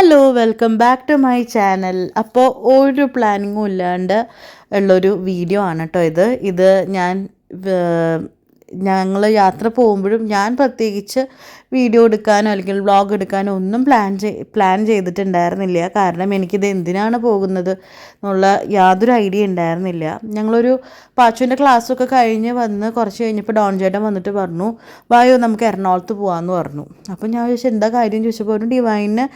Hello welcome back to my channel അപ്പോൾ ഒരു പ്ലാനിങ്ങും ഇല്ലാണ്ട് ഉള്ളൊരു വീഡിയോ ആണ് കേട്ടോ ഇത്. ഇത് ഞാൻ ഞങ്ങൾ യാത്ര പോകുമ്പോഴും ഞാൻ പ്രത്യേകിച്ച് വീഡിയോ എടുക്കാനോ അല്ലെങ്കിൽ വ്ളോഗ് എടുക്കാനോ ഒന്നും പ്ലാൻ പ്ലാൻ ചെയ്തിട്ടുണ്ടായിരുന്നില്ല. കാരണം എനിക്കിത് എന്തിനാണ് പോകുന്നത് എന്നുള്ള യാതൊരു ഐഡിയ ഉണ്ടായിരുന്നില്ല. ഞങ്ങളൊരു പാച്ചുവിന്റെ ക്ലാസ്സൊക്കെ കഴിഞ്ഞ് വന്ന് കുറച്ച് കഴിഞ്ഞപ്പോൾ ഡോൺ ചേട്ടൻ വന്നിട്ട് പറഞ്ഞു വായോ നമുക്ക് എറണാകുളത്ത് പോകാമെന്ന് പറഞ്ഞു. അപ്പം ഞാൻ ചോദിച്ചു എന്താ കാര്യം? ചോദിച്ചപ്പോൾ ഒരു ഡിവൈന്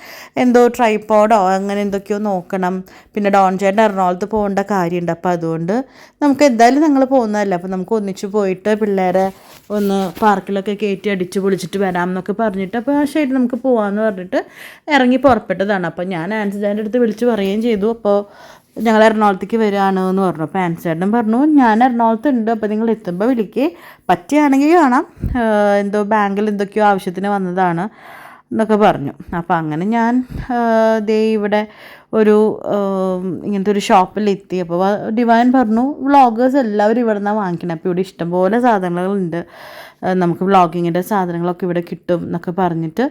എന്തോ ട്രൈപ്പോഡോ അങ്ങനെ എന്തൊക്കെയോ നോക്കണം. പിന്നെ ഡോൺ ചേട്ടൻ എറണാകുളത്ത് പോകേണ്ട കാര്യമുണ്ട്. അപ്പോൾ അതുകൊണ്ട് നമുക്ക് എന്തായാലും ഞങ്ങൾ പോകുന്നതല്ല. അപ്പോൾ നമുക്ക് ഒന്നിച്ച് പോയിട്ട് പിള്ളേരെ ഒന്ന് പാർക്കിലൊക്കെ കയറ്റി അടിച്ച് പൊളിച്ചിട്ട് വരാം പറഞ്ഞിട്ട് അപ്പോൾ ആ ശരി നമുക്ക് പോകാമെന്ന് പറഞ്ഞിട്ട് ഇറങ്ങി പുറപ്പെട്ടതാണ്. അപ്പോൾ ഞാൻ ആൻസിഡാന്റെ അടുത്ത് വിളിച്ച് പറയുകയും ചെയ്തു. അപ്പോൾ ഞങ്ങൾ എറണാകുളത്തേക്ക് വരികയാണ് എന്ന് പറഞ്ഞു. അപ്പോൾ ആൻസേട്ടൻ പറഞ്ഞു ഞാൻ എറണാകുളത്ത് ഉണ്ട്. അപ്പോൾ നിങ്ങൾ എത്തുമ്പോൾ വിളിക്ക്. പറ്റുകയാണെങ്കിൽ കാണാം. എന്തോ ബാങ്കിൽ എന്തൊക്കെയോ ആവശ്യത്തിന് വന്നതാണ് എന്നൊക്കെ പറഞ്ഞു. അപ്പോൾ അങ്ങനെ ഞാൻ ദേ ഇവിടെ ഒരു ഇങ്ങനത്തെ ഒരു ഷോപ്പിലെത്തി അപ്പോൾ ഡിവൈൻ പറഞ്ഞു വ്ളോഗേഴ്സ് എല്ലാവരും ഇവിടെ നിന്നാണ് വാങ്ങിക്കണം. അപ്പോൾ ഇവിടെ ഇഷ്ടംപോലെ സാധനങ്ങളുണ്ട്. നമുക്ക് വ്ളോഗിങ്ങിന്റെ സാധനങ്ങളൊക്കെ ഇവിടെ കിട്ടും എന്നൊക്കെ പറഞ്ഞിട്ട്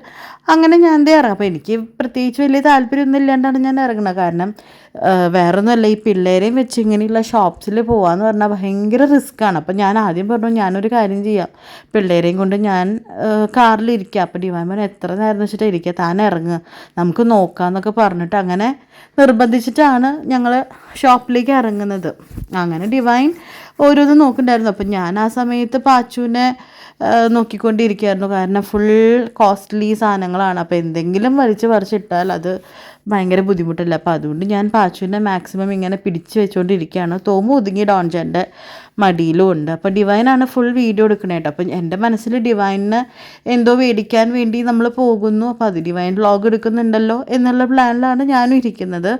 അങ്ങനെ ഞാൻ ദേ ഇറങ്ങും അപ്പോൾ എനിക്ക് പ്രത്യേകിച്ച് വലിയ താല്പര്യമൊന്നും ഇല്ലാണ്ടാണ് ഞാൻ ഇറങ്ങുന്നത്. കാരണം വേറെ ഒന്നുമല്ല ഈ പിള്ളേരെയും വെച്ച് ഇങ്ങനെയുള്ള ഷോപ്സിൽ പോകാമെന്ന് പറഞ്ഞാൽ ഭയങ്കര റിസ്ക്കാണ്. അപ്പോൾ ഞാൻ ആദ്യം പറഞ്ഞു ഞാനൊരു കാര്യം ചെയ്യാം. പിള്ളേരെയും കൊണ്ട് ഞാൻ കാറിലിരിക്കുക അപ്പോൾ ഡിവാൻ പറഞ്ഞു എത്ര നേരം വെച്ചിട്ട് ഇരിക്കുക? താൻ ഇറങ്ങുക നമുക്ക് നോക്കാമെന്നൊക്കെ പറഞ്ഞിട്ട് അങ്ങനെ നിർബന്ധിച്ചിട്ടാണ് ഞങ്ങൾ ഷോപ്പിലേക്ക് ഇറങ്ങുന്നത്. അങ്ങനെ ഡിവൈൻ ഓരോന്ന് നോക്കുന്നുണ്ടായിരുന്നു. അപ്പം ഞാൻ ആ സമയത്ത് പാച്ചുവിനെ നോക്കിക്കൊണ്ടിരിക്കുകയായിരുന്നു. കാരണം ഫുൾ കോസ്റ്റ്ലി സാധനങ്ങളാണ്. അപ്പോൾ എന്തെങ്കിലും വലിച്ച് പറിച്ചിട്ടാൽ അത് ഭയങ്കര ബുദ്ധിമുട്ടല്ല? അപ്പോൾ അതുകൊണ്ട് ഞാൻ പാച്ചുവിനെ മാക്സിമം ഇങ്ങനെ പിടിച്ച് വെച്ചുകൊണ്ടിരിക്കുകയാണ് തോമു ഒതുങ്ങി ഡോൺജന്റെ മടിയിലും ഉണ്ട്. അപ്പോൾ ഡിവൈനാണ് ഫുൾ വീഡിയോ എടുക്കണേ കേട്ടോ അപ്പം എന്റെ മനസ്സിൽ ഡിവൈനെ എന്തോ മേടിക്കാൻ വേണ്ടി നമ്മൾ പോകുന്നു. അപ്പോൾ അത് ഡിവൈൻ വ്ളോഗ് എടുക്കുന്നുണ്ടല്ലോ എന്നുള്ള പ്ലാനിലാണ് ഞാനും ഇരിക്കുന്നത്.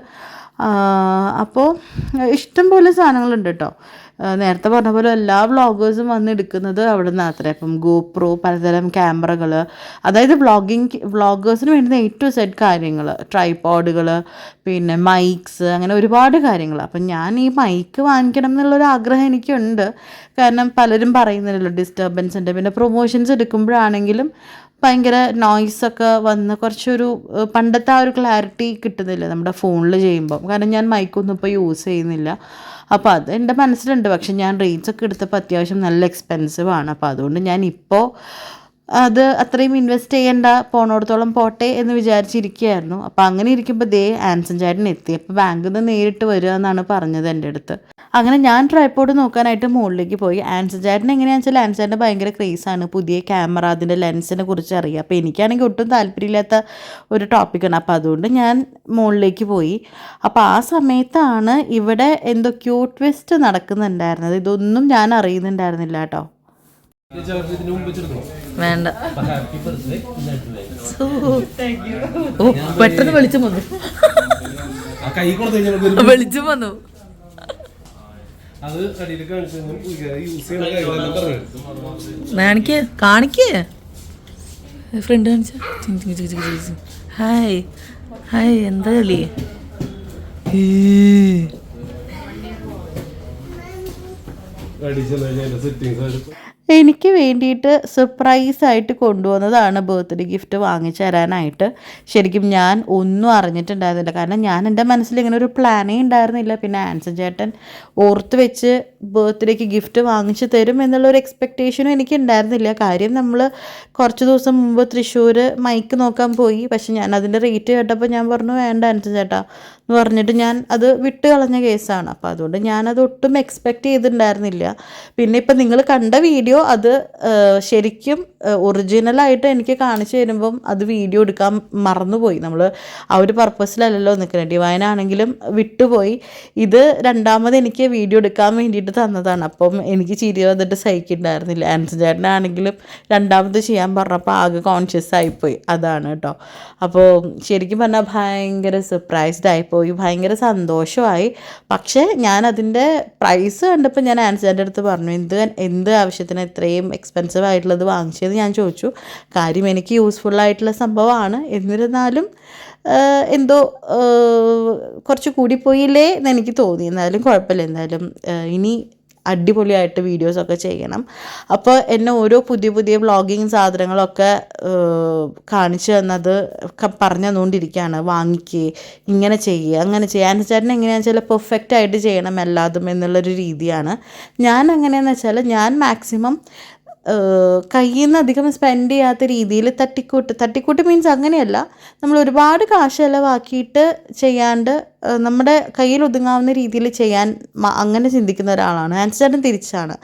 അപ്പോൾ ഇഷ്ടംപോലെ സാധനങ്ങളുണ്ട് കേട്ടോ നേരത്തെ പറഞ്ഞ പോലെ എല്ലാ വ്ളോഗേഴ്സും വന്ന് എടുക്കുന്നത് അവിടെ നിന്ന് അത്ര ഇപ്പം ഗോപ്രോ പലതരം ക്യാമറകൾ അതായത് വ്ളോഗിങ് വ്ളോഗേഴ്സിന് വേണ്ടുന്ന ടു സെഡ് കാര്യങ്ങൾ ട്രൈപോഡുകൾ പിന്നെ മൈക്സ് അങ്ങനെ ഒരുപാട് കാര്യങ്ങൾ അപ്പം ഞാൻ ഈ മൈക്ക് വാങ്ങിക്കണം എന്നുള്ളൊരു ആഗ്രഹം എനിക്കുണ്ട്. കാരണം പലരും പറയുന്നില്ലല്ലോ ഡിസ്റ്റർബൻസ് ഉണ്ട് പിന്നെ പ്രൊമോഷൻസ് എടുക്കുമ്പോഴാണെങ്കിലും ഭയങ്കര നോയ്സൊക്കെ വന്ന് കുറച്ചൊരു പണ്ടത്തെ ആ ഒരു ക്ലാരിറ്റി കിട്ടുന്നില്ല നമ്മുടെ ഫോണിൽ ചെയ്യുമ്പം. കാരണം ഞാൻ മൈക്കൊന്നും ഇപ്പോൾ യൂസ് ചെയ്യുന്നില്ല. അപ്പോൾ അത് എന്റെ മനസ്സിലുണ്ട്. പക്ഷെ ഞാൻ റേറ്റ്സ് ഒക്കെ എടുത്തപ്പോൾ അത്യാവശ്യം നല്ല എക്സ്പെൻസീവ് ആണ്. അപ്പോൾ അതുകൊണ്ട് ഞാൻ ഇപ്പോൾ അത് അത്രയും ഇൻവെസ്റ്റ് ചെയ്യേണ്ട പോണോടത്തോളം പോട്ടെ എന്ന് വിചാരിച്ചിരിക്കുകയായിരുന്നു. അപ്പോൾ അങ്ങനെ ഇരിക്കുമ്പോൾ ദേ ആൻസൻ ചേട്ടൻ എത്തി. അപ്പോൾ ബാങ്കിൽ നിന്ന് നേരിട്ട് വരിക എന്നാണ് പറഞ്ഞത് എന്റെ അടുത്ത്. അങ്ങനെ ഞാൻ ട്രൈപ്പോഡ് നോക്കാനായിട്ട് മുകളിലേക്ക് പോയി. ആൻസർ ചേട്ടൻ എങ്ങനെയാണെന്ന് വെച്ചാൽ ആൻസർ ചേട്ടൻ ഭയങ്കര ക്രേസാണ് പുതിയ ക്യാമറ അതിന്റെ ലെൻസിനെ കുറിച്ച് അറിയാം. അപ്പോൾ എനിക്കാണെങ്കിൽ ഒട്ടും താല്പര്യമില്ലാത്ത ഒരു ടോപ്പിക്കാണ് അപ്പോൾ അതുകൊണ്ട് ഞാൻ മുകളിലേക്ക് പോയി. അപ്പോൾ ആ സമയത്താണ് ഇവിടെ എന്തൊക്കെയോ ട്വിസ്റ്റ് നടക്കുന്നുണ്ടായിരുന്നത്. ഇതൊന്നും ഞാൻ അറിയുന്നുണ്ടായിരുന്നില്ല കേട്ടോ. വേണ്ട. ഹാപ്പി ബർത്ത്ഡേ ഓ പെട്ടെന്ന് വെളിച്ചം വന്നു. വെളിച്ചം വന്നു. അത് അടിയിൽ കാണിച്ചു കാണിക്കേ കാണിക്കേ. ഫ്രണ്ട് കാണിച്ച. ഹായ് ഹായ് എന്താ കളി? അടിച്ചു സെറ്റിങ്സ് എനിക്ക് വേണ്ടിയിട്ട് സർപ്രൈസ് ആയിട്ട് കൊണ്ടുവന്നതാണ് ബർത്ത്ഡേ ഗിഫ്റ്റ് വാങ്ങിച്ചു തരാനായിട്ട്. ശരിക്കും ഞാൻ ഒന്നും അറിഞ്ഞിട്ടുണ്ടായിരുന്നില്ല. കാരണം ഞാൻ എന്റെ മനസ്സിൽ ഇങ്ങനെ ഒരു പ്ലാനേ ഉണ്ടായിരുന്നില്ല. പിന്നെ ആൻസൺ ചേട്ടൻ ഓർത്ത് വെച്ച് ബർത്ത്ഡേക്ക് ഗിഫ്റ്റ് വാങ്ങിച്ചു തരും എന്നുള്ള ഒരു എക്സ്പെക്റ്റേഷനും എനിക്ക് ഉണ്ടായിരുന്നില്ല കാര്യം നമ്മൾ കുറച്ച് ദിവസം മുമ്പ് തൃശ്ശൂർ മൈക്ക് നോക്കാൻ പോയി. പക്ഷെ ഞാൻ അതിന്റെ റേറ്റ് കേട്ടപ്പോൾ ഞാൻ പറഞ്ഞു വേണ്ട അനുസരിച്ച് ചേട്ടാ എന്ന് പറഞ്ഞിട്ട് ഞാൻ അത് വിട്ട് കളഞ്ഞ കേസാണ് അപ്പോൾ അതുകൊണ്ട് ഞാനത് ഒട്ടും എക്സ്പെക്റ്റ് ചെയ്തിട്ടുണ്ടായിരുന്നില്ല. പിന്നെ ഇപ്പം നിങ്ങൾ കണ്ട വീഡിയോ അത് ശരിക്കും ഒറിജിനലായിട്ട് എനിക്ക് കാണിച്ചു തരുമ്പം അത് വീഡിയോ എടുക്കാൻ മറന്നുപോയി. നമ്മൾ ആ ഒരു പർപ്പസിലല്ലല്ലോ നിൽക്കുന്നത് ഡിവൈനാണെങ്കിലും വിട്ടുപോയി. ഇത് രണ്ടാമത് എനിക്ക് വീഡിയോ എടുക്കാൻ വേണ്ടിയിട്ട് തന്നതാണ്. അപ്പം എനിക്ക് ചിരി വന്നിട്ട് സഹിക്കുന്നുണ്ടായിരുന്നില്ല ആൻസൺ ചേട്ടനാണെങ്കിലും രണ്ടാമത് ചെയ്യാൻ പറഞ്ഞപ്പോൾ ആകെ കോൺഷ്യസ് ആയിപ്പോയി. അതാണ് കേട്ടോ. അപ്പോൾ ശരിക്കും പറഞ്ഞാൽ ഭയങ്കര സർപ്രൈസ്ഡ് ആയിപ്പോയി. ഭയങ്കര സന്തോഷമായി. പക്ഷേ ഞാൻ അതിന്റെ പ്രൈസ് കണ്ടപ്പോൾ ഞാൻ ആൻസൺ ചേട്ടന്റെ അടുത്ത് പറഞ്ഞു എന്ത് എന്ത് ആവശ്യത്തിന് ഇത്രയും എക്സ്പെൻസീവ് ആയിട്ടുള്ളത് വാങ്ങിച്ചത്? ഞാൻ ചോദിച്ചു. കാര്യം എനിക്ക് യൂസ്ഫുൾ ആയിട്ടുള്ള സംഭവമാണ്. എന്നിരുന്നാലും എന്തോ കുറച്ച് കൂടിപ്പോയില്ലേ എന്ന് എനിക്ക് തോന്നി. എന്നാലും കുഴപ്പമില്ല. എന്തായാലും ഇനി അടിപൊളിയായിട്ട് വീഡിയോസൊക്കെ ചെയ്യണം. അപ്പോൾ എന്നെ ഓരോ പുതിയ പുതിയ വ്ളോഗിങ് സാധനങ്ങളൊക്കെ കാണിച്ചു തന്നത് പറഞ്ഞു തന്നുകൊണ്ടിരിക്കുകയാണ് വാങ്ങിക്കേ ഇങ്ങനെ ചെയ്യുക അങ്ങനെ ചെയ്യുക എന്ന് ചേട്ടൻ എങ്ങനെയാണെന്ന് വെച്ചാൽ പെർഫെക്റ്റ് ആയിട്ട് ചെയ്യണം എല്ലാതും എന്നുള്ളൊരു രീതിയാണ്. ഞാൻ എങ്ങനെയാണെന്ന് വെച്ചാൽ ഞാൻ മാക്സിമം കയ്യിൽ നിന്ന് അധികം സ്പെൻഡ് ചെയ്യാത്ത രീതിയിൽ തട്ടിക്കൂട്ട്. തട്ടിക്കൂട്ട് മീൻസ് അങ്ങനെയല്ല. നമ്മൾ ഒരുപാട് കാശ് ചിലവാക്കിയിട്ട് ചെയ്യാണ്ട് നമ്മുടെ കയ്യിൽ ഒതുങ്ങാവുന്ന രീതിയിൽ ചെയ്യാൻ അങ്ങനെ ചിന്തിക്കുന്ന ഒരാളാണ്. ആൻസേട്ടൻ തിരിച്ചാണ്.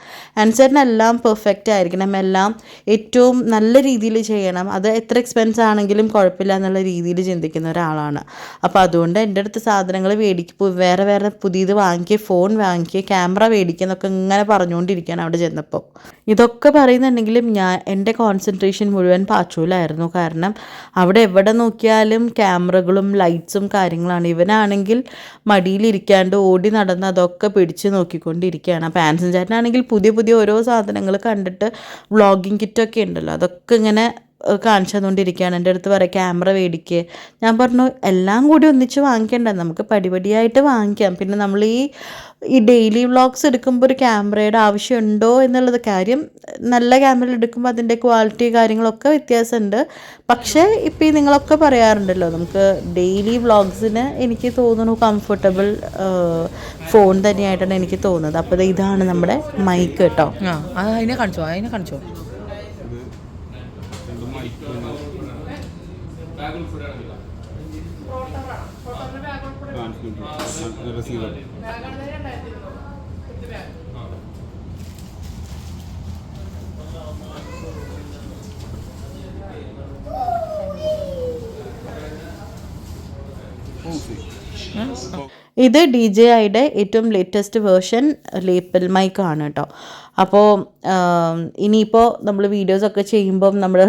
ആൻസേട്ടൻ എല്ലാം പെർഫെക്റ്റ് ആയിരിക്കണം. എല്ലാം ഏറ്റവും നല്ല രീതിയിൽ ചെയ്യണം. അത് എത്ര എക്സ്പെൻസ് ആണെങ്കിലും കുഴപ്പമില്ല എന്നുള്ള രീതിയിൽ ചിന്തിക്കുന്ന ഒരാളാണ്. അപ്പോൾ അതുകൊണ്ട് എന്റെ അടുത്ത് സാധനങ്ങൾ മേടിക്കും വേറെ വേറെ പുതിയത് വാങ്ങിക്കുക ഫോൺ വാങ്ങിക്കുക ക്യാമറ മേടിക്കുക എന്നൊക്കെ ഇങ്ങനെ പറഞ്ഞുകൊണ്ടിരിക്കുകയാണ് അവിടെ ചെന്നപ്പോൾ. ഇതൊക്കെ പറയുന്നുണ്ടെങ്കിലും ഞാൻ എന്റെ കോൺസെൻട്രേഷൻ മുഴുവൻ പാച്ചൂലായിരുന്നു. കാരണം അവിടെ എവിടെ നോക്കിയാലും ക്യാമറകളും ലൈറ്റ്സും കാര്യങ്ങളാണ്. ഇവനാണെങ്കിൽ മടിയിലിരിക്കാണ്ട് ഓടി നടന്ന് അതൊക്കെ പിടിച്ച് നോക്കിക്കൊണ്ടിരിക്കുകയാണ്. അപ്പോൾ ആൻസൻ ചേട്ടനാണെങ്കിൽ പുതിയ പുതിയ ഓരോ സാധനങ്ങൾ കണ്ടിട്ട് വ്ളോഗിങ് കിറ്റൊക്കെ ഉണ്ടല്ലോ അതൊക്കെ ഇങ്ങനെ കാണിച്ചു തന്നുകൊണ്ടിരിക്കുകയാണ് എന്റെ അടുത്ത് പറയാം ക്യാമറ മേടിക്കുക ഞാൻ പറഞ്ഞു എല്ലാം കൂടി ഒന്നിച്ച് വാങ്ങിക്കേണ്ട. നമുക്ക് പടിപടിയായിട്ട് വാങ്ങിക്കാം. പിന്നെ നമ്മൾ ഈ ഈ ഡെയിലി വ്ളോഗ്സ് എടുക്കുമ്പോൾ ഒരു ക്യാമറയുടെ ആവശ്യമുണ്ടോ എന്നുള്ളത് കാര്യം നല്ല ക്യാമറ എടുക്കുമ്പോൾ അതിന്റെ ക്വാളിറ്റി കാര്യങ്ങളൊക്കെ വ്യത്യാസമുണ്ട്. പക്ഷേ ഇപ്പോൾ ഈ നിങ്ങളൊക്കെ പറയാറുണ്ടല്ലോ നമുക്ക് ഡെയിലി വ്ളോഗ്സിന് എനിക്ക് തോന്നുന്നു കംഫർട്ടബിൾ ഫോൺ തന്നെയായിട്ടാണ് എനിക്ക് തോന്നുന്നത്. അപ്പോൾ ഇതാണ് നമ്മുടെ മൈക്ക് കേട്ടോ. ആ കാണിച്ചോ അതിനെ കാണിച്ചോ. കാണിച്ചോ റിസീവർ ഇത് ഡി ജെ ഐയുടെ ഏറ്റവും ലേറ്റസ്റ്റ് വേർഷൻ ലേപ്പൽ മൈക്കാണ് കേട്ടോ അപ്പോൾ ഇനിയിപ്പോൾ നമ്മൾ വീഡിയോസൊക്കെ ചെയ്യുമ്പം നമ്മൾ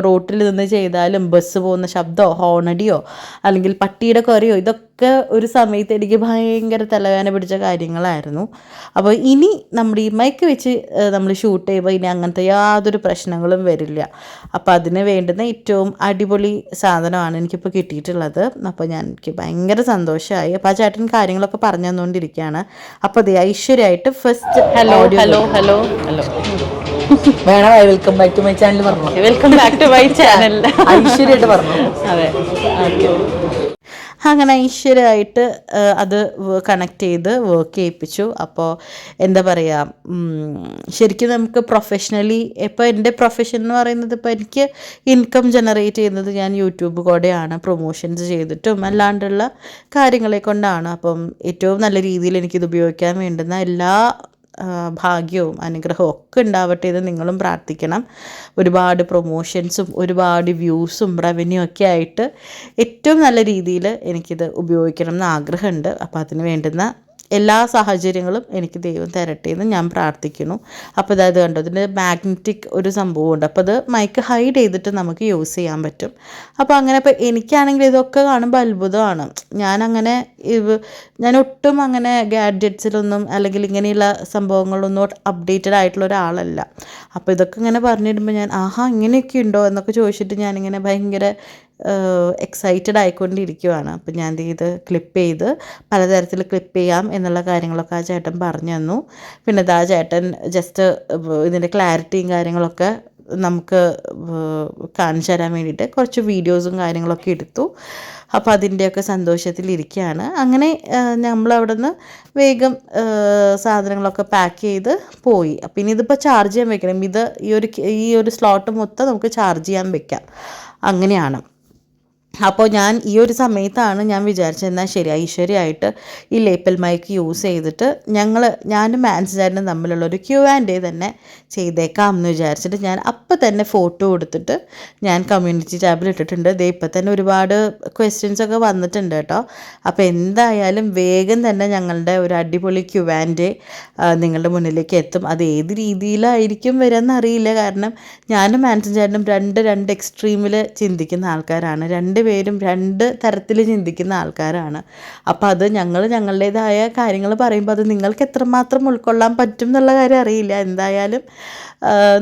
റോട്ടിൽ നിന്ന് ചെയ്താലും ബസ് പോകുന്ന ശബ്ദമോ ഹോണടിയോ അല്ലെങ്കിൽ പട്ടിയുടെ കറിയോ ഇതൊക്കെ ഒരു സമയത്ത് എനിക്ക് ഭയങ്കര തലവേദന പിടിച്ച കാര്യങ്ങളായിരുന്നു. അപ്പോൾ ഇനി നമ്മുടെ ഈ മൈക്ക് വെച്ച് നമ്മൾ ഷൂട്ട് ചെയ്യുമ്പോൾ ഇനി അങ്ങനത്തെ യാതൊരു പ്രശ്നങ്ങളും വരില്ല. അപ്പോൾ അതിന് വേണ്ടുന്ന ഏറ്റവും അടിപൊളി സാധനമാണ് എനിക്കിപ്പോൾ കിട്ടിയിട്ടുള്ളത്. അപ്പോൾ ഞാൻ എനിക്ക് ഭയങ്കര സന്തോഷമായി. അപ്പോൾ ആ ചേട്ടൻ കാര്യങ്ങളൊക്കെ പറഞ്ഞു തന്നുകൊണ്ടിരിക്കുകയാണ്. അപ്പോൾ അതെ ഐശ്വര്യമായിട്ട് first hello hello hello hello വേണം welcome back to my channel പറഞ്ഞു. Welcome back to my channel ഐശ്വര്യമായിട്ട് പറഞ്ഞു. അതെ. അങ്ങനെ ഐശ്വര്യമായിട്ട് അത് കണക്ട് ചെയ്ത് വർക്ക് ചെയ്യിപ്പിച്ചു. അപ്പോൾ എന്താ പറയുക ശരിക്കും നമുക്ക് പ്രൊഫഷണലി ഇപ്പോൾ എന്റെ പ്രൊഫഷൻ എന്ന് പറയുന്നത് ഇപ്പോൾ എനിക്ക് ഇൻകം ജനറേറ്റ് ചെയ്യുന്നത് ഞാൻ യൂട്യൂബ് കൂടെയാണ് പ്രൊമോഷൻസ് ചെയ്തിട്ടും അല്ലാണ്ടുള്ള കാര്യങ്ങളെ കൊണ്ടാണ്. അപ്പം ഏറ്റവും നല്ല രീതിയിൽ എനിക്കിത് ഉപയോഗിക്കാൻ വേണ്ടുന്ന എല്ലാ ഭാഗ്യവും അനുഗ്രഹവും ഒക്കെ ഉണ്ടാവട്ടെ എന്ന് നിങ്ങളും പ്രാർത്ഥിക്കണം. ഒരുപാട് പ്രൊമോഷൻസും ഒരുപാട് വ്യൂസും റവന്യൂ ഒക്കെ ആയിട്ട് ഏറ്റവും നല്ല രീതിയിൽ എനിക്കിത് ഉപയോഗിക്കണം എന്ന് ആഗ്രഹമുണ്ട്. അപ്പോൾ അതിന് വേണ്ടുന്ന എല്ലാ സാഹചര്യങ്ങളും എനിക്ക് ദൈവം തരട്ടെ എന്ന് ഞാൻ പ്രാർത്ഥിക്കുന്നു. അപ്പോൾ ഇതായത് കണ്ടോ ഇതിന്റെ മാഗ്നറ്റിക് ഒരു സംഭവമുണ്ട് അപ്പോൾ അത് മൈക്ക് ഹൈഡ് ചെയ്തിട്ട് നമുക്ക് യൂസ് ചെയ്യാൻ പറ്റും. അപ്പോൾ അങ്ങനെ ഇപ്പോൾ എനിക്കാണെങ്കിൽ ഇതൊക്കെ കാണുമ്പോൾ അത്ഭുതമാണ്. ഞാനങ്ങനെ ഞാൻ ഒട്ടും അങ്ങനെ ഗാഡ്ജറ്റ്സിലൊന്നും അല്ലെങ്കിൽ ഇങ്ങനെയുള്ള സംഭവങ്ങളൊന്നും അപ്ഡേറ്റഡ് ആയിട്ടുള്ള ഒരാളല്ല. അപ്പോൾ ഇതൊക്കെ ഇങ്ങനെ പറഞ്ഞിടുമ്പോൾ ഞാൻ ആഹാ ഇങ്ങനെയൊക്കെ ഉണ്ടോ? എന്നൊക്കെ ചോദിച്ചിട്ട് ഞാനിങ്ങനെ ഭയങ്കര എക്സൈറ്റഡ് ആയിക്കൊണ്ടിരിക്കുവാണ്. അപ്പം ഞാൻ ഇത് ക്ലിപ്പ് ചെയ്ത് പലതരത്തിൽ ക്ലിപ്പ് ചെയ്യാം എന്നുള്ള കാര്യങ്ങളൊക്കെ ആ ചേട്ടൻ പറഞ്ഞു തന്നു. പിന്നെ ദാ ചേട്ടൻ ജസ്റ്റ് ഇതിന്റെ ക്ലാരിറ്റിയും കാര്യങ്ങളൊക്കെ നമുക്ക് കാണിച്ചു തരാൻ വേണ്ടിയിട്ട് കുറച്ച് വീഡിയോസും കാര്യങ്ങളൊക്കെ എടുത്തു. അപ്പോൾ അതിന്റെയൊക്കെ സന്തോഷത്തിലിരിക്കുകയാണ് അങ്ങനെ നമ്മളവിടെ നിന്ന് വേഗം സാധനങ്ങളൊക്കെ പാക്ക് ചെയ്ത് പോയി. അപ്പം ഇനി ഇതിപ്പോൾ ചാർജ് ചെയ്യാൻ വെക്കണം. ഇത് ഈ ഒരു ഈ ഒരു സ്ലോട്ട് മൊത്തം നമുക്ക് ചാർജ് ചെയ്യാൻ വെക്കാം. അങ്ങനെയാണ്. അപ്പോൾ ഞാൻ ഈ ഒരു സമയത്താണ് ഞാൻ വിചാരിച്ചത് എന്നാൽ ശരി ഐശ്വര്യമായിട്ട് ഈ ലേപ്പൽ മൈക്ക് യൂസ് ചെയ്തിട്ട് ഞങ്ങൾ ഞാനും മാൻസിനാരനും തമ്മിലുള്ള ഒരു ക്യൂ ആൻഡ് ഡേ തന്നെ ചെയ്തേക്കാം എന്ന് വിചാരിച്ചിട്ട് ഞാൻ അപ്പം തന്നെ ഫോട്ടോ എടുത്തിട്ട് ഞാൻ കമ്മ്യൂണിറ്റി ടാബിൽ ഇട്ടിട്ടുണ്ട്. ദേ ഇപ്പം തന്നെ ഒരുപാട് ക്വസ്റ്റ്യൻസ് ഒക്കെ വന്നിട്ടുണ്ട് കേട്ടോ. അപ്പോൾ എന്തായാലും വേഗം തന്നെ ഞങ്ങളുടെ ഒരു അടിപൊളി ക്യൂ ആൻഡ് ഡേ നിങ്ങളുടെ മുന്നിലേക്ക് എത്തും. അത് ഏത് രീതിയിലായിരിക്കും വരാമെന്നറിയില്ല കാരണം ഞാനും മാൻസൻ ചേട്ടനും രണ്ട് രണ്ട് എക്സ്ട്രീമിൽ ചിന്തിക്കുന്ന ആൾക്കാരാണ്. രണ്ട് പേരും രണ്ട് തരത്തിൽ ചിന്തിക്കുന്ന ആൾക്കാരാണ്. അപ്പോൾ അത് ഞങ്ങൾ ഞങ്ങളുടേതായ കാര്യങ്ങൾ പറയുമ്പോൾ അത് നിങ്ങൾക്ക് എത്രമാത്രം ഉൾക്കൊള്ളാൻ പറ്റും എന്നുള്ള കാര്യം അറിയില്ല. എന്തായാലും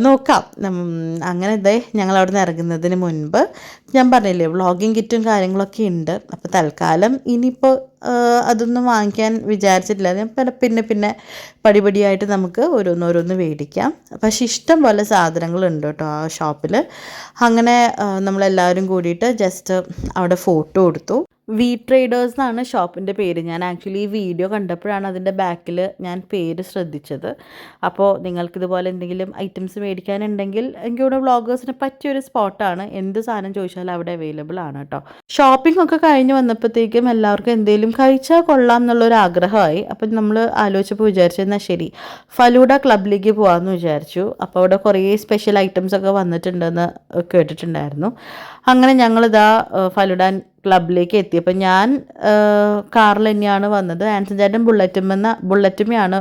നോക്കാം. അങ്ങനെ ദേ ഞങ്ങൾ അവിടെ നിന്ന് ഇറങ്ങുന്നതിന് മുൻപ് ഞാൻ പറഞ്ഞില്ലേ വ്ളോഗിങ് കിറ്റും കാര്യങ്ങളൊക്കെ ഉണ്ട്. അപ്പോൾ തൽക്കാലം ഇനിയിപ്പോൾ അതൊന്നും വാങ്ങിക്കാൻ വിചാരിച്ചിട്ടില്ല. ഞാൻ പിന്നെ പിന്നെ പടിപടിയായിട്ട് നമുക്ക് ഓരോന്നോരോന്ന് മേടിക്കാം. പക്ഷെ ഇഷ്ടം പോലെ സാധനങ്ങളുണ്ട് കേട്ടോ ആ ഷോപ്പിൽ അങ്ങനെ നമ്മളെല്ലാവരും കൂടിയിട്ട് ജസ്റ്റ് അവിടെ ഫോട്ടോ എടുത്തു. വി ട്രേഡേഴ്സ് എന്നാണ് ഷോപ്പിന്റെ പേര്. ഞാൻ ആക്ച്വലി ഈ വീഡിയോ കണ്ടപ്പോഴാണ് അതിന്റെ ബാക്കിൽ ഞാൻ പേര് ശ്രദ്ധിച്ചത്. അപ്പോൾ നിങ്ങൾക്കിതുപോലെ എന്തെങ്കിലും ഐറ്റംസ് മേടിക്കാനുണ്ടെങ്കിൽ എനിക്ക് ഇവിടെ വ്ളോഗേഴ്സിന് പറ്റിയൊരു സ്പോട്ടാണ്. എന്ത് സാധനം ചോദിച്ചാലും അവിടെ അവൈലബിൾ ആണ് കേട്ടോ. ഷോപ്പിംഗ് ഒക്കെ കഴിഞ്ഞ് വന്നപ്പോഴത്തേക്കും എല്ലാവർക്കും എന്തെങ്കിലും കഴിച്ചാൽ കൊള്ളാം എന്നുള്ളൊരു ആഗ്രഹമായി. അപ്പം നമ്മൾ ആലോചിച്ചപ്പോൾ വിചാരിച്ചു എന്നാൽ ശരി. ഫലൂഡ ക്ലബിലേക്ക് പോകാമെന്ന് വിചാരിച്ചു. അപ്പോൾ അവിടെ കുറേ സ്പെഷ്യൽ ഐറ്റംസ് ഒക്കെ വന്നിട്ടുണ്ടെന്ന് കേട്ടിട്ടുണ്ടായിരുന്നു. അങ്ങനെ ഞങ്ങളിതാ ഫലുഡാൻ ഫലൂഡ ക്ലബിലേക്ക് എത്തി. അപ്പം ഞാൻ കാറിൽ തന്നെയാണ് വന്നത്. ആൻസൺ ചേട്ടൻ ബുള്ളറ്റുമെന്ന ബുള്ളറ്റുമയാണ്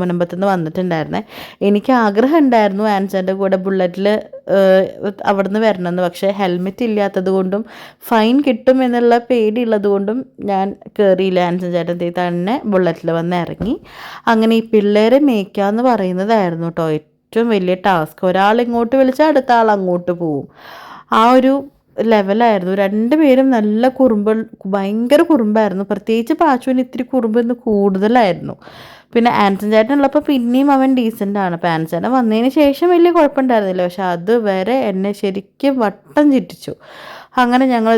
മുനമ്പത്ത് നിന്ന് വന്നിട്ടുണ്ടായിരുന്നത് എനിക്ക് ആഗ്രഹം ഉണ്ടായിരുന്നു ആൻസന്റെ കൂടെ ബുള്ളറ്റിൽ അവിടുന്ന് വരണമെന്ന്. പക്ഷേ ഹെൽമെറ്റ് ഇല്ലാത്തത് കൊണ്ടും ഫൈൻ കിട്ടും എന്നുള്ള പേടിയുള്ളത് കൊണ്ടും ഞാൻ കയറിയില്ല ആൻസൺ ചേട്ടൻ തീ തന്നെ ബുള്ളറ്റിൽ വന്ന് ഇറങ്ങി. അങ്ങനെ ഈ പിള്ളേരെ മേയ്ക്കാന്ന് പറയുന്നതായിരുന്നു കേട്ടോ ഏറ്റവും വലിയ ടാസ്ക്. ഒരാൾ ഇങ്ങോട്ട് വിളിച്ചാൽ അടുത്ത ആൾ അങ്ങോട്ട് പോവും. ആ ഒരു ലെവലായിരുന്നു രണ്ടുപേരും നല്ല കുറുമ്പ് ഭയങ്കര കുറുമ്പായിരുന്നു. പ്രത്യേകിച്ച് പാച്ചുവിന് ഇത്തിരി കുറുമ്പ് ഇന്ന് കൂടുതലായിരുന്നു. പിന്നെ ആൻസൺ ചേട്ടൻ ഉള്ളപ്പോൾ പിന്നെയും അവൻ ഡീസന്റ് ആണ്. അപ്പോൾ ആൻസൺ വന്നതിന് ശേഷം വലിയ കുഴപ്പമുണ്ടായിരുന്നില്ല. പക്ഷെ അതുവരെ എന്നെ ശരിക്കും വട്ടം ചിറ്റിച്ചു. അങ്ങനെ ഞങ്ങൾ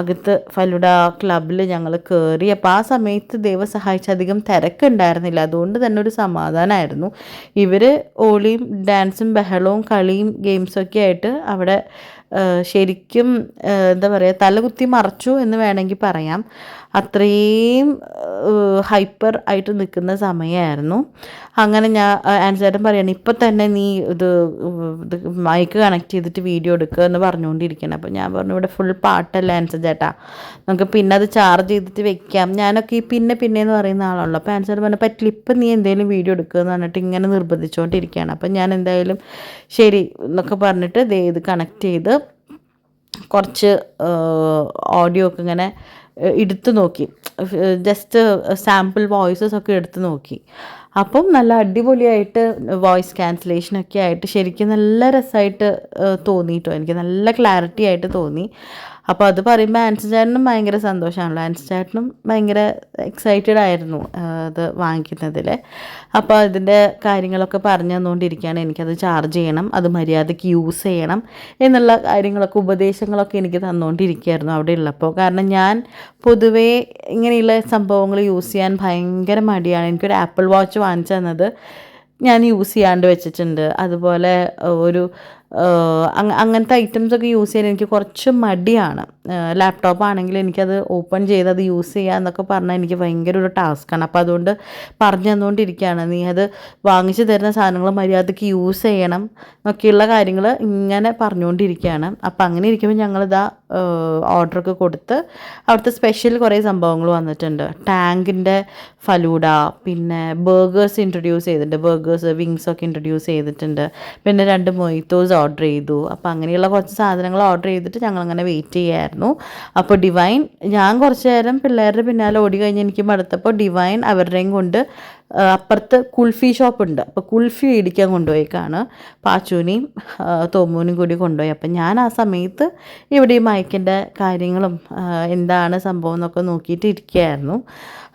അകത്ത് ഫലുഡ ക്ലബിൽ ഞങ്ങൾ കയറി അപ്പോൾ ആ സമയത്ത് ദൈവം സഹായിച്ച് അധികം തിരക്കുണ്ടായിരുന്നില്ല. അതുകൊണ്ട് തന്നെ ഒരു സമാധാനമായിരുന്നു ഇവർ ഓളിയും ഡാൻസും ബഹളവും കളിയും ഗെയിംസൊക്കെ ആയിട്ട് അവിടെ ശരിക്കും എന്താ പറയുക തലകുത്തി മറച്ചു എന്ന് വേണമെങ്കിൽ പറയാം. അത്രയും ഹൈപ്പർ ആയിട്ട് നിൽക്കുന്ന സമയമായിരുന്നു അങ്ങനെ ഞാൻ ആൻസേട്ടൻ പറയണം ഇപ്പം തന്നെ നീ ഇത് ഇത് മൈക്ക് കണക്ട് ചെയ്തിട്ട് വീഡിയോ എടുക്കുക എന്ന് പറഞ്ഞുകൊണ്ടിരിക്കണം അപ്പോൾ ഞാൻ പറഞ്ഞു ഇവിടെ ഫുൾ പാട്ടല്ല ആൻസർ ചേട്ടാ. നമുക്ക് പിന്നെ അത് ചാർജ് ചെയ്തിട്ട് വെക്കാം. ഞാനൊക്കെ ഈ പിന്നെ പിന്നെ എന്ന് പറയുന്ന ആളുള്ളൂ അപ്പോൾ ആൻസർ പറഞ്ഞു പറ്റില്ല ഇപ്പം നീ എന്തെങ്കിലും വീഡിയോ എടുക്കുക എന്ന് പറഞ്ഞിട്ട് ഇങ്ങനെ നിർബന്ധിച്ചുകൊണ്ടിരിക്കുകയാണ് അപ്പം ഞാൻ എന്തായാലും ശരി എന്നൊക്കെ പറഞ്ഞിട്ട് ഇത് കണക്ട് ചെയ്ത് കുറച്ച് ഓഡിയോ ഒക്കെ ഇങ്ങനെ എടുത്ത് നോക്കി. ജസ്റ്റ് സാമ്പിൾ വോയിസസ് ഒക്കെ എടുത്ത് നോക്കി. അപ്പം നല്ല അടിപൊളിയായിട്ട് വോയിസ് ക്യാൻസലേഷനൊക്കെ ആയിട്ട് ശരിക്കും നല്ല രസമായിട്ട് തോന്നിയിട്ടോ എനിക്ക് നല്ല ക്ലാരിറ്റി ആയിട്ട് തോന്നി. അപ്പോൾ അത് പറയുമ്പോൾ ആൻസി ചേട്ടനും ഭയങ്കര സന്തോഷമാണല്ലോ ആൻസി ചേട്ടനും ഭയങ്കര എക്സൈറ്റഡ് ആയിരുന്നു അത് വാങ്ങിക്കുന്നതിൽ അപ്പോൾ അതിന്റെ കാര്യങ്ങളൊക്കെ പറഞ്ഞു തന്നുകൊണ്ടിരിക്കുകയാണ്. എനിക്കത് ചാർജ് ചെയ്യണം അത് മര്യാദയ്ക്ക് യൂസ് ചെയ്യണം എന്നുള്ള കാര്യങ്ങളൊക്കെ ഉപദേശങ്ങളൊക്കെ എനിക്ക് തന്നുകൊണ്ടിരിക്കുകയായിരുന്നു അവിടെ ഉള്ളപ്പോൾ കാരണം ഞാൻ പൊതുവേ ഇങ്ങനെയുള്ള സംഭവങ്ങൾ യൂസ് ചെയ്യാൻ ഭയങ്കര മടിയാണ്. എനിക്കൊരു ആപ്പിൾ വാച്ച് വാങ്ങിച്ചു തന്നത് ഞാൻ യൂസ് ചെയ്യാണ്ട് വെച്ചിട്ടുണ്ട്. അതുപോലെ ഒരു അങ്ങനത്തെ ഐറ്റംസ് ഒക്കെ യൂസ് ചെയ്യാൻ എനിക്ക് കുറച്ച് മടിയാണ്. ലാപ്ടോപ്പ് ആണെങ്കിൽ എനിക്കത് ഓപ്പൺ ചെയ്ത് അത് യൂസ് ചെയ്യുക എന്നൊക്കെ പറഞ്ഞാൽ എനിക്ക് ഭയങ്കര ഒരു ടാസ്ക്കാണ് അപ്പോൾ അതുകൊണ്ട് പറഞ്ഞു തന്നുകൊണ്ടിരിക്കുകയാണ് നീ അത് വാങ്ങിച്ചു തരുന്ന സാധനങ്ങൾ മര്യാദയ്ക്ക് യൂസ് ചെയ്യണം എന്നൊക്കെയുള്ള കാര്യങ്ങൾ ഇങ്ങനെ പറഞ്ഞുകൊണ്ടിരിക്കുകയാണ്. അപ്പോൾ അങ്ങനെ ഇരിക്കുമ്പോൾ ഞങ്ങളിതാ ഓർഡറൊക്കെ കൊടുത്ത് അവിടുത്തെ സ്പെഷ്യൽ കുറേ സംഭവങ്ങൾ വന്നിട്ടുണ്ട്. ടാങ്കിന്റെ ഫലൂഡ പിന്നെ ബർഗേഴ്സ് ഇൻട്രൊഡ്യൂസ് ചെയ്തിട്ടുണ്ട് ബർഗേഴ്സ് വിങ്സ് ഒക്കെ ഇൻട്രൊഡ്യൂസ് ചെയ്തിട്ടുണ്ട്. പിന്നെ രണ്ട് മൊയ്ത്തോസ് ഓർഡർ ചെയ്തു. അപ്പോൾ അങ്ങനെയുള്ള കുറച്ച് സാധനങ്ങൾ ഓർഡർ ചെയ്തിട്ട് ഞങ്ങൾ അങ്ങനെ വെയിറ്റ് ചെയ്യായിരുന്നു. അപ്പോൾ ഡിവൈൻ ഞാൻ കുറച്ച് നേരം പിള്ളേരുടെ പിന്നാലെ ഓടി കഴിഞ്ഞ് എനിക്ക് മടുത്തപ്പോൾ ഡിവൈൻ അവരുടെയും കൊണ്ട് അപ്പുറത്ത് കുൽഫി ഷോപ്പുണ്ട്. അപ്പോൾ കുൽഫി ഇടിക്കാൻ കൊണ്ടുപോയേക്കാണ് പാച്ചുവിനെയും തോമൂനും കൂടി കൊണ്ടുപോയി. അപ്പം ഞാൻ ആ സമയത്ത് ഇവിടെ ഈ മയക്കിന്റെ കാര്യങ്ങളും എന്താണ് സംഭവം എന്നൊക്കെ നോക്കിയിട്ട് ഇരിക്കുകയായിരുന്നു.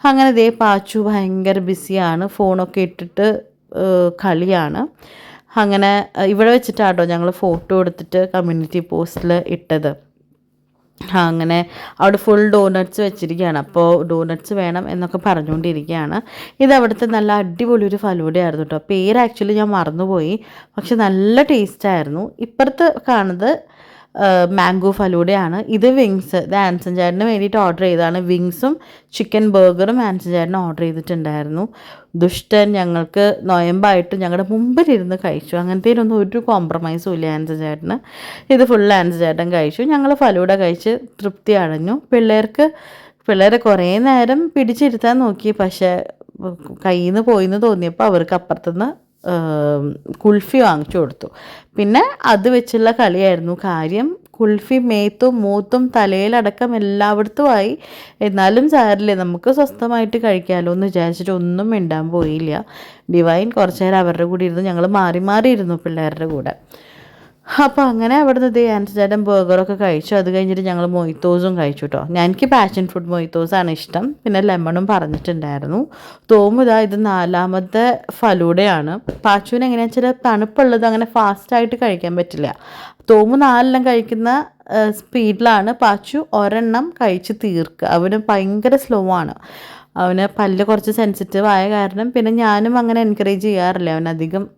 അങ്ങനെ ദേ പാച്ചു ഭയങ്കര ബിസിയാണ്. ഫോണൊക്കെ ഇട്ടിട്ട് കളിയാണ്. അങ്ങനെ ഇവിടെ വെച്ചിട്ടാട്ടോ ഞങ്ങൾ ഫോട്ടോ എടുത്തിട്ട് കമ്മ്യൂണിറ്റി പോസ്റ്റിൽ ഇട്ടത്. അങ്ങനെ അവിടെ ഫുൾ ഡോനട്ട്സ് വെച്ചിരിക്കുകയാണ്. അപ്പോൾ ഡോനട്ട്സ് വേണം എന്നൊക്കെ പറഞ്ഞുകൊണ്ടിരിക്കുകയാണ്. ഇത് അവിടുത്തെ നല്ല അടിപൊളി ഒരു ഫലൂടയായിരുന്നു കേട്ടോ. പേര് ആക്ച്വലി ഞാൻ മറന്നുപോയി. പക്ഷെ നല്ല ടേസ്റ്റായിരുന്നു ഇപ്പുറത്ത് കാണുന്നത് മാംഗോ ഫലൂഡയാണ് ഇത് വിങ്സ് ഇത് ആൻസൺ ചേട്ടന് വേണ്ടിയിട്ട് ഓർഡർ ചെയ്തതാണ്. വിങ്സും ചിക്കൻ ബർഗറും ആൻസൺ ചേട്ടന് ഓർഡർ ചെയ്തിട്ടുണ്ടായിരുന്നു. ദുഷ്ടൻ ഞങ്ങൾക്ക് നൊയമ്പായിട്ട് ഞങ്ങളുടെ മുമ്പിലിരുന്ന് കഴിച്ചു. അങ്ങനത്തേനൊന്നും ഒരു കോംപ്രമൈസും ഇല്ല ആൻസൺ ചേട്ടന്. ഇത് ഫുൾ ആൻസൺ ചേട്ടൻ കഴിച്ചു. ഞങ്ങൾ ഫലൂഡ കഴിച്ച് തൃപ്തി അടഞ്ഞു. പിള്ളേർക്ക് പിള്ളേരെ കുറേ നേരം പിടിച്ചിരുത്താൻ നോക്കി. പക്ഷേ കയ്യിൽ നിന്ന് പോയിന്ന് തോന്നിയപ്പോൾ അവർക്ക് അപ്പുറത്തുനിന്ന് കുൽഫി വാങ്ങിച്ചു കൊടുത്തു. പിന്നെ അത് വെച്ചുള്ള കളിയായിരുന്നു. കാര്യം കുൽഫി മേത്തും മൂത്തും തലയിലടക്കം എല്ലായിടത്തുമായി എന്നാലും സാരില്ലേ നമുക്ക് സ്വസ്ഥമായിട്ട് കഴിക്കാമല്ലോ എന്ന് വിചാരിച്ചിട്ട് ഒന്നും മിണ്ടാൻ പോയില്ല. ഡിവൈൻ കുറച്ചു നേരം അവരുടെ കൂടെ ഇരുന്ന്. ഞങ്ങൾ മാറി മാറി ഇരുന്നു പിള്ളേരുടെ കൂടെ. അപ്പോൾ അങ്ങനെ അവിടുന്ന് ദേ ആൻസേട്ടൻ ബർഗറൊക്കെ കഴിച്ചു. അത് കഴിഞ്ഞിട്ട് ഞങ്ങൾ മൊയ്ത്തോസും കഴിച്ചു കേട്ടോ ഞാൻ എനിക്ക് പാഷൻ ഫുഡ് മൊയ്ത്തോസാണ് ഇഷ്ടം. പിന്നെ ലെമണും പറഞ്ഞിട്ടുണ്ടായിരുന്നു. തോമുതാ ഇത് നാലാമത്തെ ഫലൂഡയാണ് പാച്ചുവിന് എങ്ങനെയാണെന്ന് വെച്ചാൽ തണുപ്പുള്ളത് അങ്ങനെ ഫാസ്റ്റായിട്ട് കഴിക്കാൻ പറ്റില്ല. തോമു നാലെണ്ണം കഴിക്കുന്ന സ്പീഡിലാണ് പാച്ചു ഒരെണ്ണം കഴിച്ച് തീർക്കുക. അവന് ഭയങ്കര സ്ലോ ആണ്. അവന് പല്ല് കുറച്ച് സെൻസിറ്റീവ് ആയ കാരണം പിന്നെ ഞാനും അങ്ങനെ എൻകറേജ് ചെയ്യാറില്ല. അവനധികം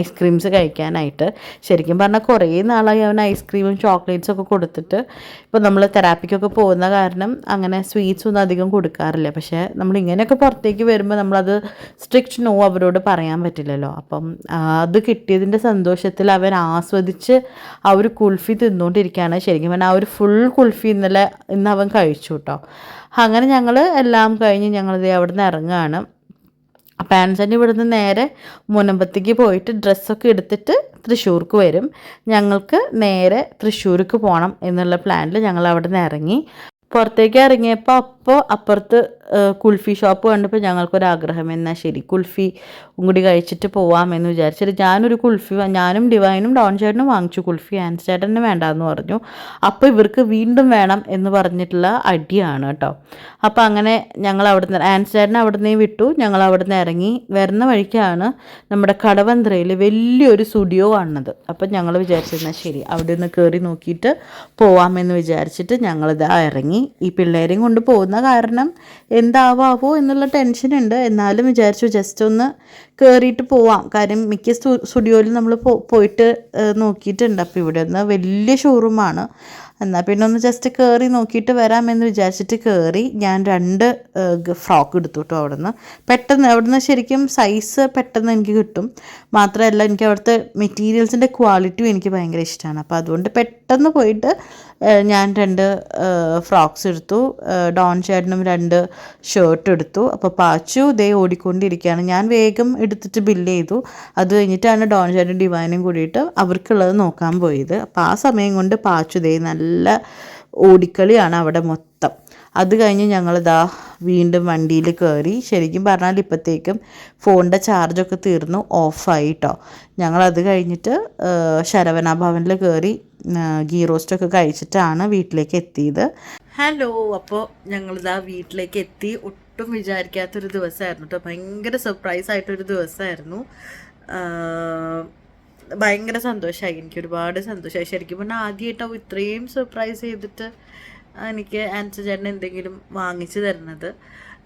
ഐസ്ക്രീംസ് കഴിക്കാനായിട്ട്. ശരിക്കും പറഞ്ഞാൽ കുറേ നാളായി അവൻ ഐസ്ക്രീമും ചോക്ലേറ്റ്സും ഒക്കെ കൊടുത്തിട്ട്. ഇപ്പോൾ നമ്മൾ തെറാപ്പിക്കൊക്കെ പോകുന്ന കാരണം അങ്ങനെ സ്വീറ്റ്സ് ഒന്നും അധികം കൊടുക്കാറില്ല. പക്ഷേ നമ്മൾ ഇങ്ങനെയൊക്കെ പുറത്തേക്ക് വരുമ്പോൾ നമ്മളത് സ്ട്രിക്റ്റ് നോ അവരോട് പറയാൻ പറ്റില്ലല്ലോ. അപ്പം അത് കിട്ടിയതിന്റെ സന്തോഷത്തിൽ അവൻ ആസ്വദിച്ച് ആ ഒരു കുൽഫി തിന്നുകൊണ്ടിരിക്കുകയാണ് ശരിക്കും പറഞ്ഞാൽ ആ ഒരു ഫുൾ കുൽഫി ഇന്നലെ ഇന്ന് അവൻ കഴിച്ചു കേട്ടോ. അങ്ങനെ ഞങ്ങൾ എല്ലാം കഴിഞ്ഞ് ഞങ്ങളിത് അവിടെ നിന്ന് ഇറങ്ങുകയാണ് അപ്പം ആൻസൺ ഇവിടുന്ന് നേരെ മുനമ്പത്തേക്ക് പോയിട്ട് ഡ്രസ്സൊക്കെ എടുത്തിട്ട് തൃശ്ശൂർക്ക് വരും. ഞങ്ങൾക്ക് നേരെ തൃശ്ശൂർക്ക് പോകണം എന്നുള്ള പ്ലാനിൽ ഞങ്ങൾ അവിടെ നിന്ന് ഇറങ്ങി. പുറത്തേക്ക് ഇറങ്ങിയപ്പോൾ അപ്പോൾ അപ്പുറത്ത് കുൽഫി ഷോപ്പ് കണ്ടപ്പോൾ ഞങ്ങൾക്കൊരാഗ്രഹം എന്നാൽ ശരി കുൽഫി കൂടി കഴിച്ചിട്ട് പോവാമെന്ന് വിചാരിച്ചിട്ട് ഞാനൊരു കുൽഫി ഞാനും ഡിവൈനും ഡോൺ ചേട്ടനും വാങ്ങിച്ചു കുൽഫി ആൻസ് ചേട്ടന് വേണ്ടാന്ന് പറഞ്ഞു. അപ്പോൾ ഇവർക്ക് വീണ്ടും വേണം എന്ന് പറഞ്ഞിട്ടുള്ള അടിയാണ് കേട്ടോ. അപ്പോൾ അങ്ങനെ ഞങ്ങൾ അവിടുന്ന് ആൻസ് ചേട്ടനെ അവിടുന്ന് വിട്ടു ഞങ്ങൾ അവിടുന്ന് ഇറങ്ങി വരുന്ന വഴിക്കാണ് നമ്മുടെ കടവന്ത്രയിൽ വലിയൊരു സ്റ്റുഡിയോ കാണുന്നത്. അപ്പം ഞങ്ങൾ വിചാരിച്ചിരുന്നാൽ ശരി അവിടെ നിന്ന് കയറി നോക്കിയിട്ട് പോവാമെന്ന് വിചാരിച്ചിട്ട് ഞങ്ങളിതാ ഇറങ്ങി. ഈ പിള്ളേരെയും കൊണ്ട് പോകുന്ന കാരണം എന്താവാവോ എന്നുള്ള ടെൻഷനുണ്ട് എന്നാലും വിചാരിച്ചു ജസ്റ്റ് ഒന്ന് കയറിയിട്ട് പോവാം. കാര്യം മിക്ക സ്റ്റുഡിയോയിൽ നമ്മൾ പോയിട്ട് നോക്കിയിട്ടുണ്ട്. അപ്പോൾ ഇവിടെ ഒന്ന് വലിയ ഷോറൂമാണ് എന്നാൽ പിന്നെ ഒന്ന് ജസ്റ്റ് കയറി നോക്കിയിട്ട് വരാമെന്ന് വിചാരിച്ചിട്ട് കയറി ഞാൻ രണ്ട് ഫ്രോക്ക് എടുത്തു കേട്ടോ നിന്ന് പെട്ടെന്ന് അവിടെ നിന്ന് ശരിക്കും സൈസ് പെട്ടെന്ന് എനിക്ക് കിട്ടും. മാത്രമല്ല എനിക്ക് അവിടുത്തെ മെറ്റീരിയൽസിന്റെ ക്വാളിറ്റിയും എനിക്ക് ഭയങ്കര ഇഷ്ടമാണ് അപ്പോൾ അതുകൊണ്ട് പെട്ടെന്ന് പോയിട്ട് ഞാൻ രണ്ട് ഫ്രോക്സ് എടുത്തു. ഡോൺ ചേട്ടനും രണ്ട് ഷർട്ട് എടുത്തു. അപ്പോൾ പാച്ചു ഇതേ ഓടിക്കൊണ്ടിരിക്കുകയാണ്. ഞാൻ വേഗം എടുത്തിട്ട് ബില്ല് ചെയ്തു. അത് കഴിഞ്ഞിട്ടാണ് ഡോൺ ചേട്ടൻ ഡിവൈനും കൂടിയിട്ട് അവർക്കുള്ളത് നോക്കാൻ പോയത്. അപ്പോൾ ആ സമയം കൊണ്ട് പാച്ചു ദേ നല്ല ഓടിക്കളിയാണ് അവിടെ മൊത്തം. അത് കഴിഞ്ഞ് ഞങ്ങളിതാ വീണ്ടും വണ്ടിയിൽ കയറി ശരിക്കും പറഞ്ഞാൽ ഇപ്പോഴത്തേക്കും ഫോണിന്റെ ചാർജൊക്കെ തീർന്നു ഓഫായി കേട്ടോ ഞങ്ങളത് കഴിഞ്ഞിട്ട് ശരവണ ഭവനിൽ കയറി ഗീ റോസ്റ്റൊക്കെ കഴിച്ചിട്ടാണ് വീട്ടിലേക്ക് എത്തിയത്. ഹലോ അപ്പോൾ ഞങ്ങളിതാ വീട്ടിലേക്ക് എത്തി. ഒട്ടും വിചാരിക്കാത്തൊരു ദിവസമായിരുന്നു കേട്ടോ ഭയങ്കര സർപ്രൈസ് ആയിട്ടൊരു ദിവസമായിരുന്നു. ഭയങ്കര സന്തോഷമായി എനിക്ക് ഒരുപാട് സന്തോഷമായി ശരിക്കും പറഞ്ഞാൽ ആദ്യമായിട്ടാവും ഇത്രയും സർപ്രൈസ് ചെയ്തിട്ട് എനിക്ക് ആൻസർ ചേട്ടൻ എന്തെങ്കിലും വാങ്ങിച്ചു തരുന്നത്.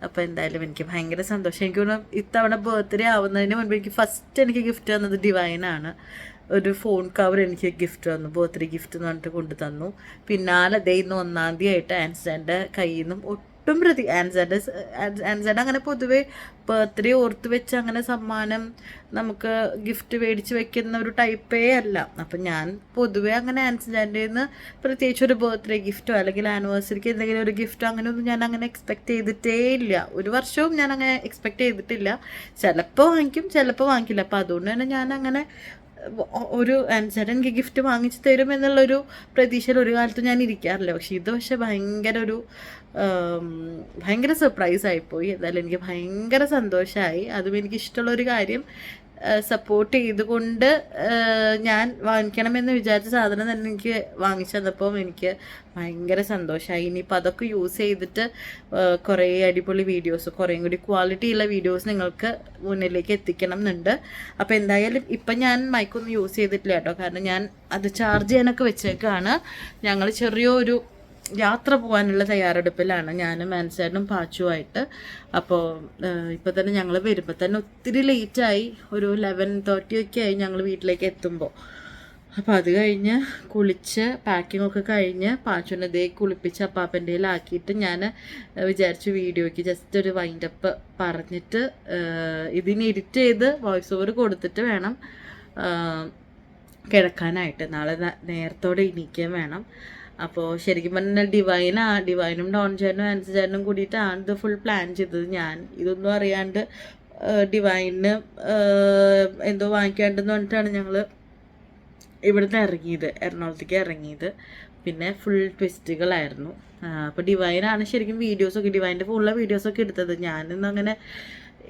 അപ്പോൾ എന്തായാലും എനിക്ക് ഭയങ്കര സന്തോഷം. എനിക്ക് തോന്നുന്നു ഇത്തവണ ബർത്ത്ഡേ ആവുന്നതിന് മുൻപ് എനിക്ക് ഫസ്റ്റ് എനിക്ക് ഗിഫ്റ്റ് തന്നത് ഡിവൈനാണ് ഒരു ഫോൺ കവർ എനിക്ക് ഗിഫ്റ്റ് തന്നു. ബർത്ത്ഡേ ഗിഫ്റ്റ് എന്ന് പറഞ്ഞിട്ട് കൊണ്ടു തന്നു പിന്നാലെ ദേ ഇന്ന് ഒന്നാം തീയതി ആയിട്ട് ആൻസറിന്റെ കയ്യിൽ നിന്നും ഒട്ടും പ്രതി ആൻസാന്റെ ആൻസാൻ അങ്ങനെ പൊതുവേ ബർത്ത്ഡേ ഓർത്ത് വെച്ച് അങ്ങനെ സമ്മാനം നമുക്ക് ഗിഫ്റ്റ് മേടിച്ച് വെക്കുന്ന ഒരു ടൈപ്പേ അല്ല. അപ്പം ഞാൻ പൊതുവേ അങ്ങനെ ആൻസാന്റെ നിന്ന് പ്രത്യേകിച്ച് ഒരു ബർത്ത്ഡേ ഗിഫ്റ്റോ അല്ലെങ്കിൽ ആനിവേഴ്സറിക്ക് എന്തെങ്കിലും ഒരു ഗിഫ്റ്റോ അങ്ങനെയൊന്നും ഞാൻ അങ്ങനെ എക്സ്പെക്ട് ചെയ്തിട്ടേ ഇല്ല. ഒരു വർഷവും ഞാൻ അങ്ങനെ എക്സ്പെക്ട് ചെയ്തിട്ടില്ല. ചിലപ്പോൾ വാങ്ങിക്കും ചിലപ്പോൾ വാങ്ങിക്കില്ല. അപ്പോൾ അതുകൊണ്ട് തന്നെ ഞാൻ അങ്ങനെ ഒരു ആൻസർ എനിക്ക് ഗിഫ്റ്റ് വാങ്ങിച്ചു തരും എന്നുള്ളൊരു പ്രതീക്ഷയിൽ ഒരു കാലത്ത് ഞാൻ ഇരിക്കാറില്ല. പക്ഷേ ഇത് പക്ഷേ ഭയങ്കര ഒരു ഭയങ്കര സർപ്രൈസ് ആയിപ്പോയി. എന്തായാലും എനിക്ക് ഭയങ്കര സന്തോഷമായി അതും എനിക്ക് ഇഷ്ടമുള്ളൊരു കാര്യം സപ്പോർട്ട് ചെയ്തുകൊണ്ട് ഞാൻ വാങ്ങിക്കണമെന്ന് വിചാരിച്ച സാധനം തന്നെ എനിക്ക് വാങ്ങിച്ചു തന്നപ്പോൾ എനിക്ക് ഭയങ്കര സന്തോഷമായി ഇനിയിപ്പോൾ അതൊക്കെ യൂസ് ചെയ്തിട്ട് കുറേ അടിപൊളി വീഡിയോസ് കുറേയും കൂടി ക്വാളിറ്റി ഉള്ള വീഡിയോസ് നിങ്ങൾക്ക് മുന്നിലേക്ക് എത്തിക്കണം എന്നുണ്ട്. അപ്പോൾ എന്തായാലും ഇപ്പം ഞാൻ മൈക്കൊന്നും യൂസ് ചെയ്തിട്ടില്ല കേട്ടോ. കാരണം ഞാൻ അത് ചാർജ് ചെയ്യാനൊക്കെ വെച്ചേക്കാണ്. ഞങ്ങൾ ചെറിയൊരു യാത്ര പോകാനുള്ള തയ്യാറെടുപ്പിലാണ് ഞാനും മാൻസാനും പാച്ചുമായിട്ട് അപ്പോൾ ഇപ്പോൾ തന്നെ ഞങ്ങൾ വരുമ്പോൾ തന്നെ ഒത്തിരി ലേറ്റായി ഒരു ലെവൻ തേർട്ടി ഒക്കെ ആയി ഞങ്ങൾ വീട്ടിലേക്ക് എത്തുമ്പോൾ അപ്പോൾ അത് കഴിഞ്ഞ് കുളിച്ച് പാക്കിംഗ് ഒക്കെ കഴിഞ്ഞ് പാച്ചുനെതേ കുളിപ്പിച്ച് അപ്പാപ്പന്റെ ആക്കിയിട്ട് ഞാൻ വിചാരിച്ചു വീഡിയോയ്ക്ക് ജസ്റ്റ് ഒരു വൈൻഡപ്പ് പറഞ്ഞിട്ട് ഇതിന് എഡിറ്റ് ചെയ്ത് വോയിസ് ഓവർ കൊടുത്തിട്ട് വേണം കിടക്കാനായിട്ട്. നാളെ നേരത്തോടെ എണീക്കാൻ വേണം. അപ്പോൾ ശരിക്കും പറഞ്ഞാൽ ഡിവൈനാ ഡിവൈനും ഡോൺ ചേട്ടനും ആൻസി ചേട്ടനും കൂടിയിട്ടാണ് ഇത് ഫുൾ പ്ലാൻ ചെയ്തത് ഞാൻ. ഇതൊന്നും അറിയാണ്ട് ഡിവൈന് എന്തോ വാങ്ങിക്കാണ്ടെന്ന് പറഞ്ഞിട്ടാണ് ഞങ്ങൾ ഇവിടുന്ന് ഇറങ്ങിയത് എറണാകുളത്തേക്ക് ഇറങ്ങിയത്. പിന്നെ ഫുൾ ട്വിസ്റ്റുകളായിരുന്നു അപ്പോൾ ഡിവൈനാണ് ശരിക്കും വീഡിയോസൊക്കെ ഡിവൈന്റെ ഫോണിലെ വീഡിയോസൊക്കെ എടുത്തത്. ഞാനിന്ന് അങ്ങനെ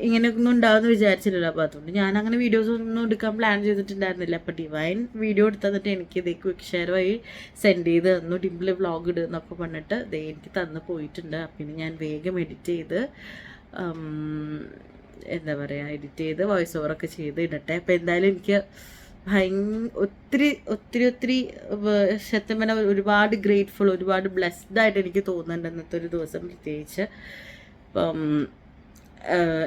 ഇങ്ങനെയൊന്നും ഉണ്ടാവുമെന്ന് വിചാരിച്ചില്ലല്ലോ. അപ്പോൾ അതുകൊണ്ട് ഞാൻ അങ്ങനെ വീഡിയോസ് ഒന്നും എടുക്കാൻ പ്ലാൻ ചെയ്തിട്ടുണ്ടായിരുന്നില്ല. അപ്പോൾ ഡിവൈൻ വീഡിയോ എടുത്തന്നിട്ട് എനിക്ക് ഇതേ ക്വിക്ക് ഷെയർ വഴി സെൻഡ് ചെയ്ത് തന്നു. ഡിംപിൾ വ്ളോഗ് ഇടുന്നൊക്കെ പറഞ്ഞിട്ട് ദേ എനിക്ക് തന്ന് പോയിട്ടുണ്ട്. പിന്നെ ഞാൻ വേഗം എഡിറ്റ് ചെയ്ത് എന്താ പറയുക എഡിറ്റ് ചെയ്ത് വോയിസ് ഓവറൊക്കെ ചെയ്ത് ഇടട്ടെ. അപ്പോൾ എന്തായാലും എനിക്ക് ഭയങ്കര ഒത്തിരി ഒത്തിരി ഒത്തിരി സത്യം പറഞ്ഞാൽ ഒരുപാട് ഗ്രേറ്റ്ഫുൾ ഒരുപാട് ബ്ലെസ്ഡ് ആയിട്ട് എനിക്ക് തോന്നുന്നുണ്ട് ഇന്നത്തെ ഒരു ദിവസം പ്രത്യേകിച്ച്. ഇപ്പം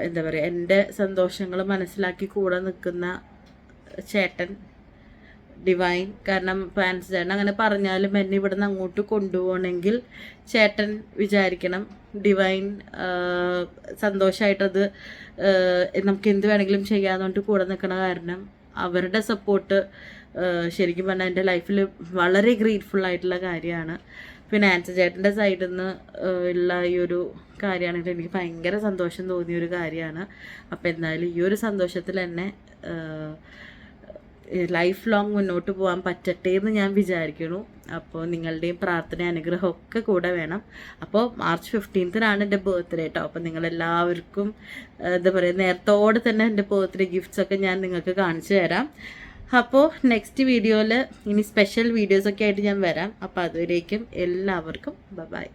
എന്താ പറയുക എന്റെ സന്തോഷങ്ങൾ മനസ്സിലാക്കി കൂടെ നിൽക്കുന്ന ചേട്ടൻ ഡിവൈൻ കാരണം ഫാൻസ് ചേട്ടൻ അങ്ങനെ പറഞ്ഞാലും എന്നെ ഇവിടെ നിന്ന് അങ്ങോട്ട് കൊണ്ടുപോകണമെങ്കിൽ ചേട്ടൻ വിചാരിക്കണം. ഡിവൈൻ സന്തോഷമായിട്ടത് നമുക്ക് എന്ത് വേണമെങ്കിലും പറഞ്ഞിട്ട് കൂടെ നിൽക്കണ കാരണം അവരുടെ സപ്പോർട്ട് ശരിക്കും പറഞ്ഞാൽ എന്റെ ലൈഫിൽ വളരെ ഗ്രേറ്റ്ഫുൾ ആയിട്ടുള്ള കാര്യമാണ്. ആൻസർ ചേട്ടന്റെ സൈഡിൽ നിന്ന് ഉള്ള ഈ ഒരു കാര്യമാണെങ്കിൽ എനിക്ക് ഭയങ്കര സന്തോഷം തോന്നിയ ഒരു കാര്യമാണ്. അപ്പോൾ എന്തായാലും ഈ ഒരു സന്തോഷത്തിൽ എന്നെ ലൈഫ് ലോങ് മുന്നോട്ട് പോകാൻ പറ്റട്ടെ എന്ന് ഞാൻ വിചാരിക്കുന്നു. അപ്പോൾ നിങ്ങളുടെയും പ്രാർത്ഥന അനുഗ്രഹം ഒക്കെ കൂടെ വേണം. അപ്പോൾ മാർച്ച് ഫിഫ്റ്റീൻത്തിനാണ് എന്റെ ബർത്ത്ഡേ കേട്ടോ അപ്പോൾ നിങ്ങളെല്ലാവർക്കും എന്താ പറയുക നേരത്തോടെ തന്നെ എന്റെ ബർത്ത്ഡേ ഗിഫ്റ്റ്സ് ഒക്കെ ഞാൻ നിങ്ങൾക്ക് കാണിച്ചു തരാം. അപ്പോൾ നെക്സ്റ്റ് വീഡിയോയിൽ ഇനി സ്പെഷ്യൽ വീഡിയോസൊക്കെ ആയിട്ട് ഞാൻ വരാം. അപ്പോൾ അതുവരേക്കും എല്ലാവർക്കും ബൈ